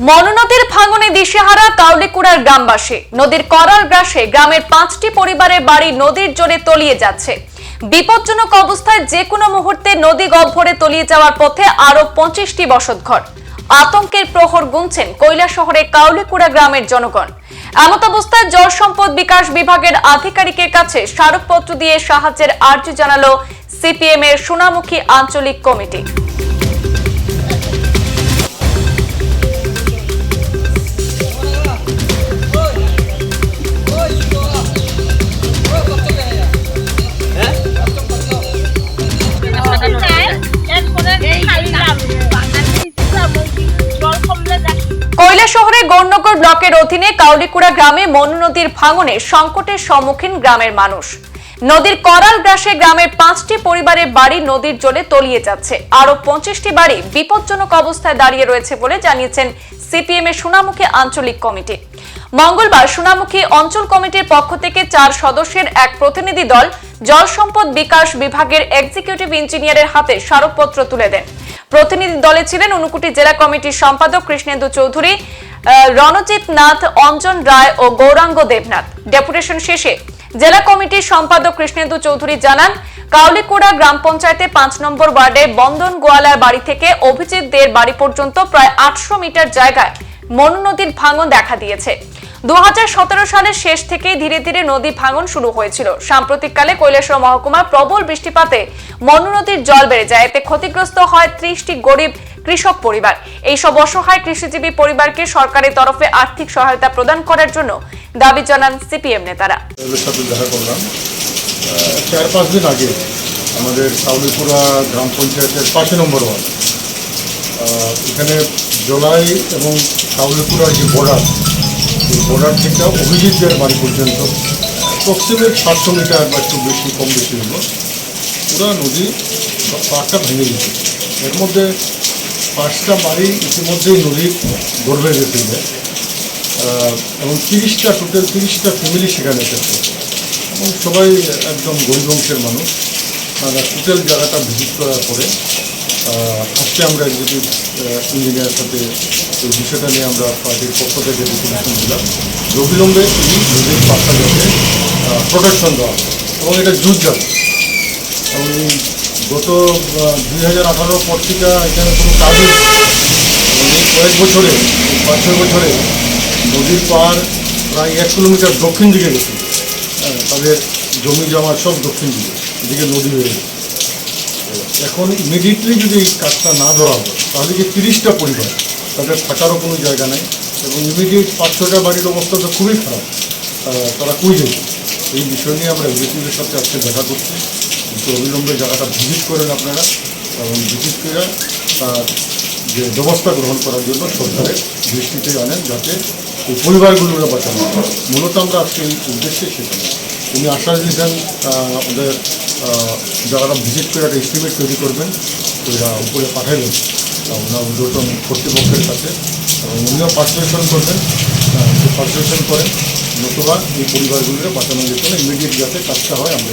মনোনদীর ভাঙনে দিশেহারা কাউলিকুড়ার গ্রামবাসী। নদীর করার গ্রাসে গ্রামের পাঁচটি পরিবারের বাড়ি নদীর জোরে তলিয়ে যাচ্ছে। বিপজ্জনক অবস্থায় যে কোনো মুহূর্তে নদী গহ্বরে তলিয়ে যাওয়ার পথে আরও পঁচিশটি বসতঘর। আতঙ্কের প্রহর গুনছেন কৈলা শহরের কাউলিকুড়া গ্রামের জনগণ। এমত অবস্থায় জল সম্পদ বিকাশ বিভাগের আধিকারিকের কাছে স্মারকপত্র দিয়ে সাহায্যের আর্জি জানালো সিপিএম এর সোনামুখী আঞ্চলিক কমিটি। গৌরনগর ব্লকের অধীনে কাউলিকুড়া গ্রামে মনু নদীর ভাঙনে সংকটের সম্মুখীন গ্রামের মানুষ। নদীর করাল গ্রাসে গ্রামের পাঁচটি পরিবারের বাড়ি নদীর জলে তলিয়ে যাচ্ছে। আরও পঁচিশটি বাড়ি বিপজ্জনক অবস্থায় দাঁড়িয়ে রয়েছে বলে জানিয়েছেন সিপিএম এর সোনামুখী আঞ্চলিক কমিটি। মঙ্গলবার সোনামুখী অঞ্চল কমিটির পক্ষ থেকে চার সদস্যের এক প্রতিনিধি দল জল সম্পদ বিকাশ বিভাগের এক্সিকিউটিভ ইঞ্জিনিয়ারের হাতে স্মারকপত্র তুলে দেন। প্রতিনিধি দলে ছিলেন উনকুটি জেলা কমিটির সম্পাদক কৃষ্ণেন্দু চৌধুরী রণজিৎ নাথ, অঞ্জন রায় ও গৌরাঙ্গ দেবনাথ। ডেপুটেশন শেষে জেলা কমিটির সম্পাদক কৃষ্ণেন্দু চৌধুরী জানান, কাউলিকুড়া গ্রাম পঞ্চায়েতে পাঁচ নম্বর ওয়ার্ডে বন্দন গোয়ালার বাড়ি থেকে অভিজিৎ দের বাড়ি পর্যন্ত প্রায় আটশো মিটার জায়গায় মনু নদীর ভাঙন দেখা দিয়েছে। দু হাজার সতেরো সালের শেষ থেকেই ধীরে ধীরে নদী ভাঙন শুরু হয়েছিল। সাম্প্রতিককালে কৈলাসহর মহকুমার প্রবল বৃষ্টিপাতে মনু নদীর জল বেড়ে যায়। এতে ক্ষতিগ্রস্ত হয় ত্রিশটি গরিব কৃষক পরিবার। এই সব অসহায় কৃষিজীবী পরিবারকে সরকারের তরফে আর্থিক সহায়তা প্রদান করার জন্য দাবি জানান সিপিএম নেতারা। চার পাঁচ দিন আগে আমাদের কাউলিপুরা গ্রাম পঞ্চায়েতের পাঁচে নম্বর ওয়ার্ড এখানে জলাই এবং কাউলিপুরার যে বর্ডার এই বর্ডার থেকে অভিজিতের বাড়ি পর্যন্ত অ্যাপ্রক্সিমেট সাতশো মিটার বা একটু বেশি, কম বেশি হলো। পুরা নদী পাড়টা ভেঙে গেছে। এর মধ্যে পাঁচটা বাড়ি ইতিমধ্যেই নদীর গর্ভে গেছে এবং তিরিশটা টোটাল তিরিশটা ফ্যামিলি সেখানে এসেছে। এবং সবাই একদম গরিব অংশের মানুষ। তারা টোটাল জায়গাটা ভিজিট করার পরে আজকে আমরা এক্সিকিউটিভ ইঞ্জিনিয়ারের সাথে এই বিষয়টা নিয়ে আমরা পার্টির পক্ষ থেকে ডিক্লারেশন দিলাম অবিলম্বে এই নদীর যাতে প্রোটেকশন দেওয়া। এবং এটা যাবে এবং গত দুই হাজার আঠারোর পর থেকে এখানে কোনো কাজই এই কয়েক বছরে পাঁচ ছয় বছরে নদীর পার প্রায় এক কিলোমিটার দক্ষিণ দিকে গেছে। হ্যাঁ, তাদের জমি জমা সব দক্ষিণ দিকে এদিকে নদী হয়ে গেছে। এখন ইমিডিয়েটলি যদি এই কাজটা না ধরা হয় তাহলে যে তিরিশটা পরিবার তাদের থাকারও কোনো জায়গা নেই এবং ইমিডিয়েট পাঁচ ছটা বাড়ির অবস্থা তো খুবই খারাপ। তারা কই যাবে? এই বিষয় নিয়ে আমরা এক্সিকিউটিভের সাথে আজকে দেখা করছি। কিন্তু অবিলম্বে জায়গাটা ভিজিট করেন আপনারা। এবং ভিজিট করে তার যে ব্যবস্থা গ্রহণ করার জন্য সরকারের দৃষ্টিতে আনেন যাতে এই পরিবারগুলোকে বাঁচানো। মূলত আমরা আজকে এই উদ্দেশ্যে সেখানে উনি আশ্বাস দিয়েছেন ওদের জায়গাটা ভিজিট করে একটা এস্টিমেট তৈরি করবেন ওইরা উপরে পাঠাইবেন। আহ, ওনার ঊর্ধ্বতন কর্তৃপক্ষের কাছে। এবং উনিও পার্সুলেশন করবেন। পার্সুলেশন করেন। নতুবা এই পরিবারগুলোকে বাঁচানোর জন্য ইমিডিয়েট যাতে কাজটা হয় আমরা